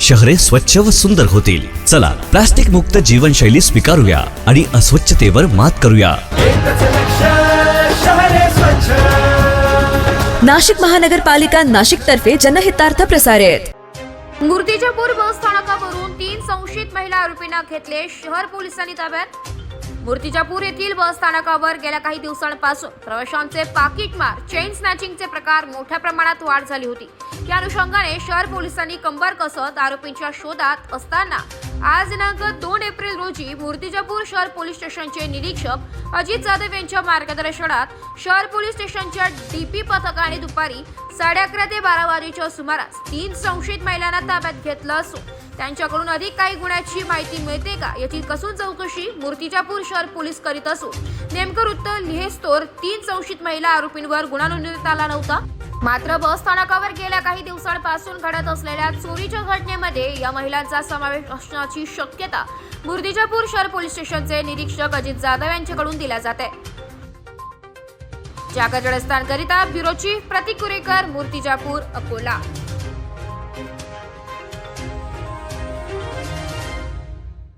शहरे स्वच्छ व सुंदर होतील. चला प्लास्टिक मुक्त जीवनशैली स्वीकारूया आणि अस्वच्छतेवर मात करूया. नाशिक महानगरपालिका नाशिक तर्फे जनहितार्थ प्रसारित. मूर्तिजापूर बस स्थानकावरून तीन संशयित महिला आरोपींना घेतले शहर पोलिसांनी ताब्यात. मूर्तिजापूर येथील बस स्थानकावर गेल्या काही दिवसांपासून प्रवाशांचे पाकिटमार चेन स्नॅचिंगचे प्रकार मोठ्या प्रमाणात वाढ झाली होती. या अनुषंगाने शहर पोलिसांनी कंबर कसत आरोपींच्या शोधात असताना आज दिनांक दोन एप्रिल रोजी मूर्तिजापूर शहर पोलीस स्टेशनचे निरीक्षक अजित जाधव यांच्या मार्गदर्शनात शहर पोलीस स्टेशनच्या डीपी पथकाने दुपारी साडे अकरा ते बारा वाजेच्या सुमारास तीन संशयित महिलांना ताब्यात घेतलं असून त्यांच्याकडून अधिक काही गुन्ह्याची माहिती मिळते का याची कसून चौकशी मूर्तिजापूर शहर पोलीस करीत असून नेमकं वृत्त लिहेस्तोर तीन संशयित महिला आरोपींवर गुन्हा नोंदवण्यात आला नव्हता. मात्र बस स्थानकावर गेल्या काही दिवसांपासून घडत असलेल्या चोरीच्या घटनेमध्ये या महिलांचा समावेश असण्याची शक्यता मूर्तिजापूर शहर पोलीस स्टेशनचे निरीक्षक अजित जाधव यांच्याकडून दिल्या जाते जागर जडस्थानकरिता ब्युरो चीफ प्रतीक कुरेकर मूर्तिजापूर अकोला।